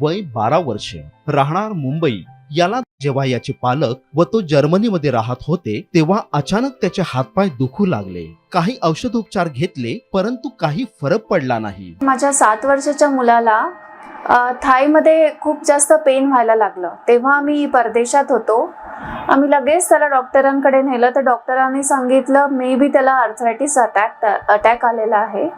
वय बारा वर्षे. राहणार मुंबई. याला जेव्हा याचे पालक व तो जर्मनीमध्ये राहत होते तेव्हा अचानक त्याचे हातपाय दुखू लागले. काही औषधोपचार घेतले परंतु काही फरक पडला नाही. माझ्या सात वर्षाच्या मुलाला थायमध्ये खूप जास्त पेन व्हायला लागलं. तेव्हा आम्ही परदेशात होतो. आम्ही लगेच त्याला डॉक्टरांकडे नेलं. तर डॉक्टरांनी सांगितलं मे बी त्याला अर्थरायटिस अटॅक अटॅक आलेला आहे.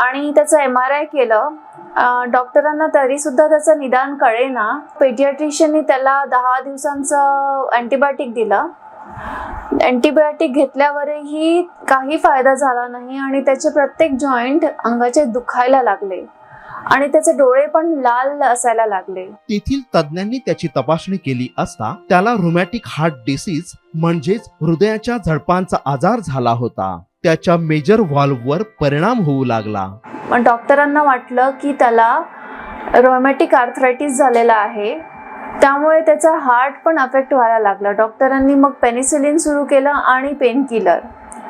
आणि त्याचं एम आर आय केलं. डॉक्टरांना डॉक्टरांना तरीसुद्धा त्याचं निदान कळेना. पेडियाट्रिशियननी त्याला दहा दिवसांचं अँटीबायोटिक दिलं. अँटीबायोटिक घेतल्यावरही काही फायदा झाला नाही आणि त्याचे प्रत्येक जॉईंट अंगाचे दुखायला लागले. आणि त्याचे डोळे पण लाल असायला लागले. तेथील तज्ञांनी त्याची तपासणी केली असता त्याला रुमॅटिक हार्ट डिसीज म्हणजेच हृदयाच्या झडपांचा आजार झाला होता. त्याच्या मेजर व्हॉल्ववर परिणाम होऊ लागला. पण डॉक्टरांना वाटलं की त्याला रोमॅटिक आर्थरायटिस झालेला आहे. त्यामुळे त्याचा हार्ट पण अफेक्ट व्हायला लागला. डॉक्टरांनी मग पेनिसिलिन सुरू केलं आणि पेन किलर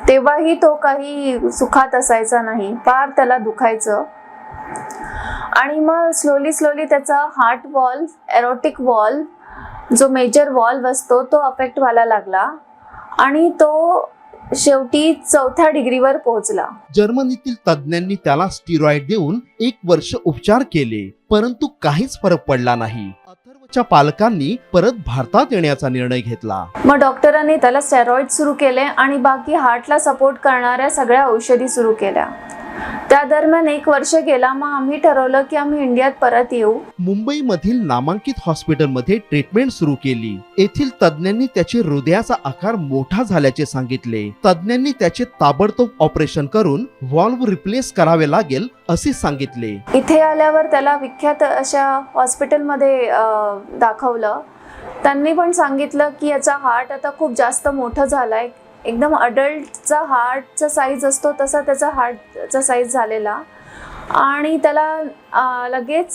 तेव्हाही तो काही सुखात असायचा नाही. फार त्याला दुखायचं. आणि मग स्लोली स्लोली त्याचा हार्ट वॉल्व एरोटिक वॉल्व जो मेजर वॉल्व असतो तो अफेक्ट व्हायला लागला. आणि तो शेवटी चौथ्या डिग्रीवर पोहोचला. जर्मनीतील तज्ञांनी त्याला स्टिरॉइड देऊन एक वर्ष उपचार केले परंतु काहीच फरक पडला नाही. अथर्वच्या पालकांनी परत भारतात येण्याचा निर्णय घेतला. मग डॉक्टरांनी त्याला स्टेरॉइड सुरू केले आणि बाकी हार्टला सपोर्ट करणाऱ्या सगळ्या औषधी सुरू केल्या. त्या दरम्यान एक वर्ष गेला मग आम्ही ठरवलं की आम्ही इंडियात परत येऊ. मुंबईमधील नामांकित हॉस्पिटलमध्ये ट्रीटमेंट सुरू केली. येथील तज्ञांनी त्याचे हृदयाचा आकार मोठा झाल्याचे सांगितले. तज्ञांनी त्याचे ताबडतोब ऑपरेशन करून व्हॉल्व रिप्लेस करावे लागेल असे सांगितले. इथे आल्यावर त्याला विख्यात अशा हॉस्पिटलमध्ये दाखवलं. त्यांनी पण सांगितलं की याचा हार्ट आता खूप जास्त मोठं झालाय. एकदम अडल्टचा हार्टचा साईज असतो तसा त्याचा हार्टचा साईज झालेला. आणि त्याला लगेच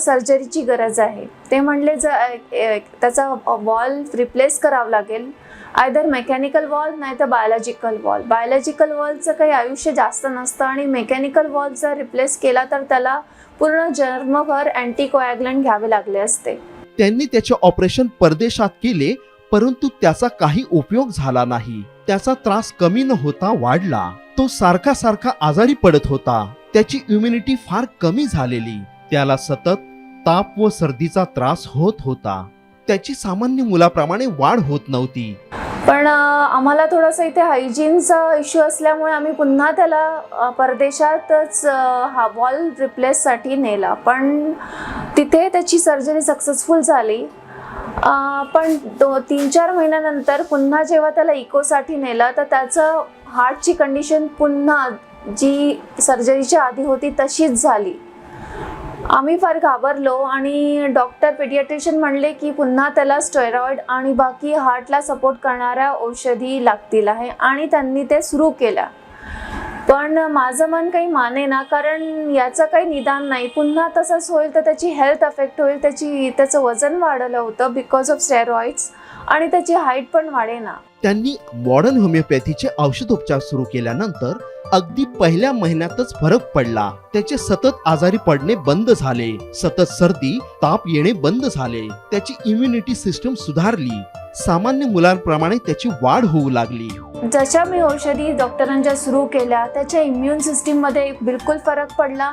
सर्जरीची गरज आहे. ते म्हणले ज त्याचा वॉल रिप्लेस करावं लागेल. आयदर मेकॅनिकल वॉल नाही तर बायोलॉजिकल वॉल बायोलॉजिकल वॉलचं काही आयुष्य जास्त नसतं आणि मेकॅनिकल वॉल जर रिप्लेस केला तर त्याला पूर्ण जन्मभर अँटीकोॲग्लंट घ्यावे लागले असते. त्यांनी त्याचे ऑपरेशन परदेशात केले. परंतु त्याचा काही उपयोग झाला नाही. त्याचा त्रास कमी न होता वाढला. तो सारखा सारखा आजारी पडत होता. त्याची इम्युनिटी फार कमी झालेली. त्याला सतत ताप व सर्दीचा त्रास होत होता. त्याची सामान्य मुलाप्रमाणे वाढ होत नव्हती. पण आम्हाला थोडासा इथे हायजीनचा इश्यू असल्यामुळे आम्ही पुन्हा त्याला परदेशातच हा वॉल रिप्लेससाठी नेला. पण तिथे त्याची सर्जरी सक्सेसफुल झाली. पण दो तीन चार महिन्यानंतर पुन्हा जेव्हा त्याला इकोसाठी नेलं तर त्याचं हार्टची कंडिशन पुन्हा जी सर्जरीच्या आधी होती तशीच झाली. आम्ही फार घाबरलो आणि डॉक्टर पेडियाट्रिशियन म्हणले की पुन्हा त्याला स्टेरॉइड आणि बाकी हार्टला सपोर्ट करणाऱ्या औषधी लागतील आहे आणि त्यांनी ते सुरू केल्या पण माझं मन काही माने ना कारण याचं काही निदान नाही. पुन्हा तसंच होईल तर त्याची हेल्थ अफेक्ट होईल त्याची त्याचं वजन वाढलं होतं बिकॉज ऑफ स्टेरॉइड्स आणि त्याची हाईट पण वाढेना त्यांनी मॉडर्न होमिओपॅथीचे औषधोपचार सुरू केल्यानंतर अगदी पहिल्या महिन्यातच फरक पडला. त्याचे सतत आजारी पडणे बंद झाले. सतत सर्दी ताप येणे बंद झाले. त्याची इम्युनिटी सिस्टम सुधारली. सामान्य मुलांप्रमाणे त्याची वाढ होऊ लागली. जशा मी औषधी डॉक्टरांच्या सुरू केल्या त्याच्या इम्युन सिस्टीममध्ये बिलकुल फरक पडला.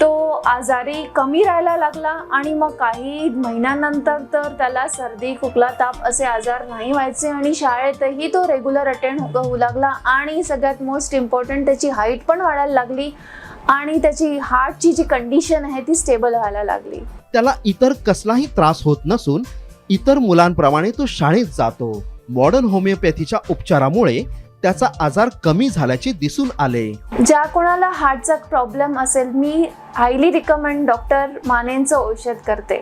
तो आजारी कमी राहायला लागला आणि मग काही महिन्यानंतर तर त्याला सर्दी खोकला ताप असे आजार नाही व्हायचे आणि शाळेतही तो रेग्युलर अटेंड होऊ लागला आणि सगळ्यात मोस्ट इम्पॉर्टंट त्याची हाईट पण वाढायला लागली आणि त्याची हार्टची जी कंडिशन आहे ती स्टेबल व्हायला लागली. त्याला इतर कसलाही त्रास होत नसून इतर मुलांप्रमाणे तो शाळेत जातो. मॉडर्न होमिओपॅथीच्या उपचारामुळे त्याचा आजार कमी झाल्याचे दिसून आले. ज्या कोणाला हार्टचा प्रॉब्लेम असेल मी हायली रिकमेंड डॉक्टर मानेंचं औषध करते.